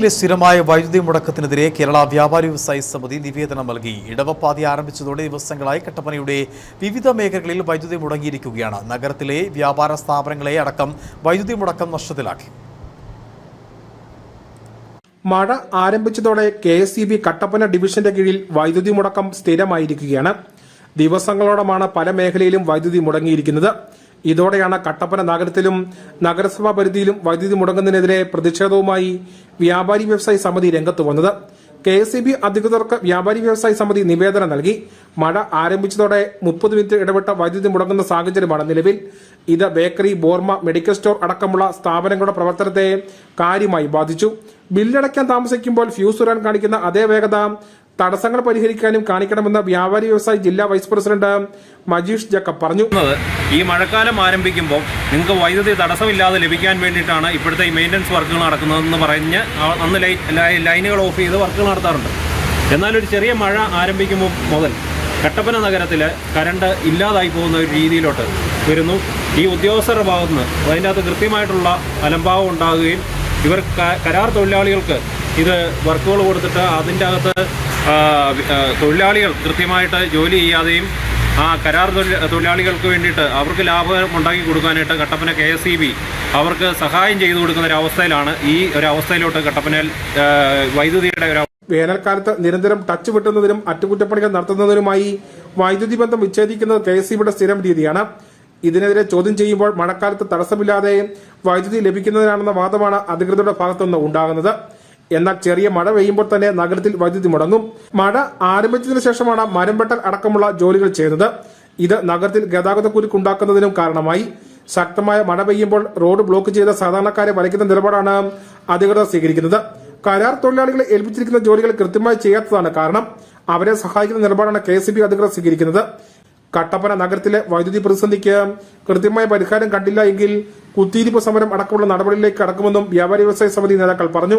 ിലെ സ്ഥിരമായ വൈദ്യുതി മുടക്കത്തിനെതിരെ കേരള വ്യാപാരി വ്യവസായി സമിതി നിവേദനം നൽകി. ഇടവപ്പാതി ആരംഭിച്ചതോടെ ദിവസങ്ങളായി കട്ടപ്പനയുടെ വിവിധ മേഖലകളിൽ വൈദ്യുതി മുടങ്ങിയിരിക്കുകയാണ്. നഗരത്തിലെ വ്യാപാര സ്ഥാപനങ്ങളെ അടക്കം വൈദ്യുതി മുടക്കം നഷ്ടത്തിലാക്കി. മഴ ആരംഭിച്ചതോടെ കെ എസ് കട്ടപ്പന ഡിവിഷന്റെ കീഴിൽ വൈദ്യുതി മുടക്കം സ്ഥിരമായിരിക്കുകയാണ്. ദിവസങ്ങളോളമാണ് പല മേഖലയിലും വൈദ്യുതി മുടങ്ങിയിരിക്കുന്നത്. ഇതോടെയാണ് കട്ടപ്പന നഗരത്തിലും നഗരസഭാ പരിധിയിലും വൈദ്യുതി മുടങ്ങുന്നതിനെതിരെ പ്രതിഷേധവുമായി വ്യാപാരി വ്യവസായി സമിതി രംഗത്ത് വന്നത്. കെ എസ് ഇ ബി അധികൃതർക്ക് വ്യാപാരി വ്യവസായി സമിതി നിവേദനം നൽകി. മഴ ആരംഭിച്ചതോടെ മുപ്പത് മിനിറ്റ് ഇടപെട്ട വൈദ്യുതി മുടങ്ങുന്ന സാഹചര്യമാണ് നിലവിൽ. ഇത് ബേക്കറി ബോർമ മെഡിക്കൽ സ്റ്റോർ അടക്കമുള്ള സ്ഥാപനങ്ങളുടെ പ്രവർത്തനത്തെ കാര്യമായി ബാധിച്ചു. ബില്ലടയ്ക്കാൻ താമസിക്കുമ്പോൾ ഫ്യൂസ് ഉരാൻ കാണിക്കുന്ന അതേ വേഗത തടസ്സങ്ങൾ പരിഹരിക്കാനും കാണിക്കണമെന്ന് വ്യാപാരി വ്യവസായി ജില്ലാ വൈസ് പ്രസിഡന്റ് മജീഷ് ജക്കബ് പറഞ്ഞു. ഈ മഴക്കാലം ആരംഭിക്കുമ്പോൾ നിങ്ങൾക്ക് വൈദ്യുതി തടസ്സമില്ലാതെ ലഭിക്കാൻ വേണ്ടിയിട്ടാണ് ഇപ്പോഴത്തെ ഈ മെയിന്റനൻസ് വർക്കുകൾ നടക്കുന്നതെന്ന് പറഞ്ഞ് അന്ന് ലൈനുകൾ ഓഫ് ചെയ്ത് വർക്കുകൾ നടത്താറുണ്ട്. എന്നാൽ ഒരു ചെറിയ മഴ ആരംഭിക്കുമ്പോൾ മുതൽ കട്ടപ്പന നഗരത്തിൽ കരണ്ട് ഇല്ലാതായി പോകുന്ന ഒരു രീതിയിലോട്ട് വരുന്നു. ഈ ഉദ്യോഗസ്ഥരുടെ ഭാഗത്ത് നിന്ന് അതിന്റെ അകത്ത് കൃത്യമായിട്ടുള്ള അലംഭാവം ഉണ്ടാകുകയും ഇവർ കരാർ തൊഴിലാളികൾക്ക് ഇത് വർക്കുകൾ കൊടുത്തിട്ട് അതിന്റെ അകത്ത് തൊഴിലാളികൾ കൃത്യമായിട്ട് ജോലി ചെയ്യാതെയും ആ കരാർ തൊഴിലാളികൾക്ക് വേണ്ടിയിട്ട് അവർക്ക് ലാഭം ഉണ്ടാക്കി കൊടുക്കാനായിട്ട് Kattappana K S E B അവർക്ക് സഹായം ചെയ്തു കൊടുക്കുന്ന ഒരു അവസ്ഥയിലാണ് ഈ ഒരു അവസ്ഥയിലോട്ട് വൈദ്യുതിയുടെ ഒരു വേനൽക്കാലത്ത് നിരന്തരം ടച്ച് വെട്ടുന്നതിനും അറ്റകുറ്റപ്പണികൾ നടത്തുന്നതിനുമായി വൈദ്യുതി ബന്ധം വിച്ഛേദിക്കുന്നത് കെ എസ് ഇബിയുടെ സ്ഥിരം രീതിയാണ്. ഇതിനെതിരെ ചോദ്യം ചെയ്യുമ്പോൾ മഴക്കാലത്ത് തടസ്സമില്ലാതെ വൈദ്യുതി ലഭിക്കുന്നതിനാണെന്ന വാദമാണ് അധികൃതരുടെ ഭാഗത്തുനിന്ന് ഉണ്ടാകുന്നത്. എന്നാൽ ചെറിയ മഴ പെയ്യുമ്പോൾ തന്നെ നഗരത്തിൽ വൈദ്യുതി മുടങ്ങും. മഴ ആരംഭിച്ചതിനു ശേഷമാണ് മരം വെട്ടൽ അടക്കമുള്ള ജോലികൾ ചെയ്യുന്നത് ഇത് നഗരത്തിൽ ഗതാഗതക്കുരുക്കുണ്ടാക്കുന്നതിനും കാരണമായി. ശക്തമായ മഴ പെയ്യുമ്പോൾ റോഡ് ബ്ലോക്ക് ചെയ്ത സാധാരണക്കാരെ വലിക്കുന്ന നിലപാടാണ് അധികൃതർ സ്വീകരിക്കുന്നത്. കരാർ തൊഴിലാളികളെ ഏൽപ്പിച്ചിരിക്കുന്ന ജോലികൾ കൃത്യമായി ചെയ്യാത്തതാണ് കാരണം. അവരെ സഹായിക്കുന്ന നിലപാടാണ് കെ എസ് അധികൃതർ സ്വീകരിക്കുന്നത്. കട്ടപ്പന നഗരത്തിലെ വൈദ്യുതി പ്രതിസന്ധിക്ക് കൃത്യമായ പരിഹാരം കണ്ടില്ല എങ്കിൽ കുത്തിയിരിപ്പ് സമരം അടക്കമുള്ള നടപടികളിലേക്ക് കടക്കുമെന്നും വ്യാപാരി വ്യവസായ സമിതി നേതാക്കൾ പറഞ്ഞു.